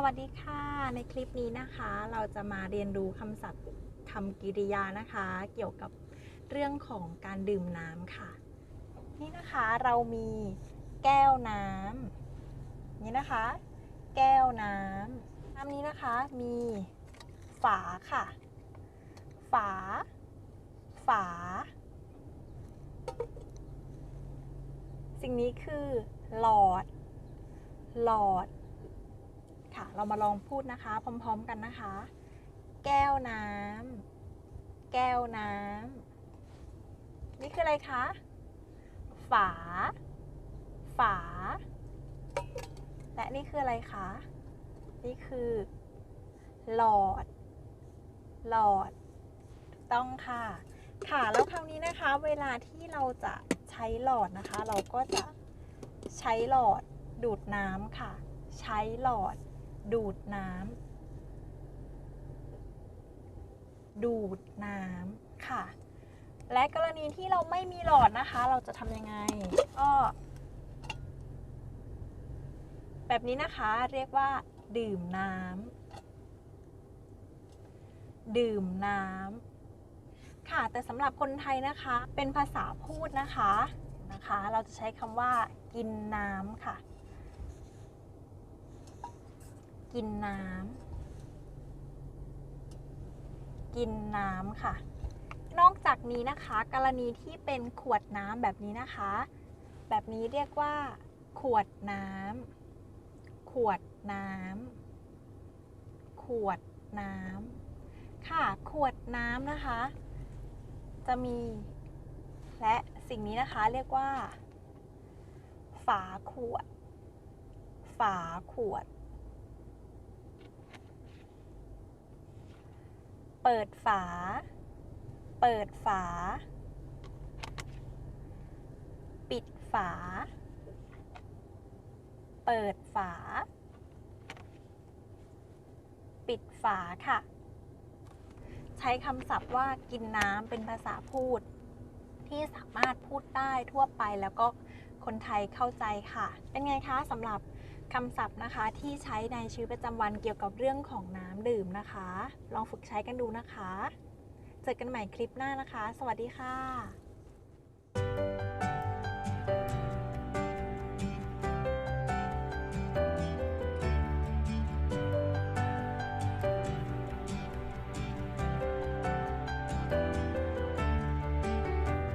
สวัสดีค่ะ ในคลิปนี้นะคะ เราจะมาเรียนรู้คำศัพท์คำกริยานะคะ เกี่ยวกับเรื่องของการดื่มน้ำค่ะ นี่นะคะเรามีแก้วน้ำนี่นะคะ แก้วน้ำน้ำนี้นะคะมีฝาค่ะ ฝา ฝา สิ่งนี้คือหลอด หลอด ค่ะ เรามาลองพูดนะคะ พร้อมๆกันนะคะ แก้วน้ำ แก้วน้ำ นี่คืออะไรคะ ฝา ฝา และนี่คืออะไรคะ นี่คือ หลอด หลอด ต้องค่ะ ค่ะแล้วคราวนี้นะคะเวลาที่เราจะใช้หลอดนะคะ เราก็จะใช้หลอดดูดน้ำค่ะ ใช้หลอดดูดน้ำดูดน้ำค่ะ และกรณีที่เราไม่มีหลอดนะคะ เราจะทำยังไงก็แบบนี้นะคะเรียกว่า ดื่มน้ำดื่มน้ำ แต่สำหรับคนไทยนะคะ เป็นภาษาพูดนะคะนะคะ เราจะใช้คำว่า กินน้ำค่ะ กินน้ำกินน้ำค่ะ นอกจากนี้นะคะ กรณีที่เป็นขวดน้ำแบบนี้นะคะ แบบนี้เรียกว่า ขวดน้ำขวดน้ำขวดน้ำค่ะ ขวดน้ำนะคะ จะมี และสิ่งนี้นะคะเรียกว่า ฝาขวด ฝาขวด เปิดฝา เปิดฝา ปิดฝา เปิดฝา ปิดฝาค่ะ ใช้คำศัพท์ว่ากินน้ำเป็นภาษาพูด ที่สามารถพูดได้ทั่วไปแล้วก็คนไทยเข้าใจค่ะ เป็นไงคะสำหรับคำศัพท์นะคะที่ใช้ในชีวิตประจำวันเกี่ยวกับเรื่องของน้ำดื่มนะคะ ลองฝึกใช้กันดูนะคะ เจอกันใหม่คลิปหน้านะคะ สวัสดีค่ะ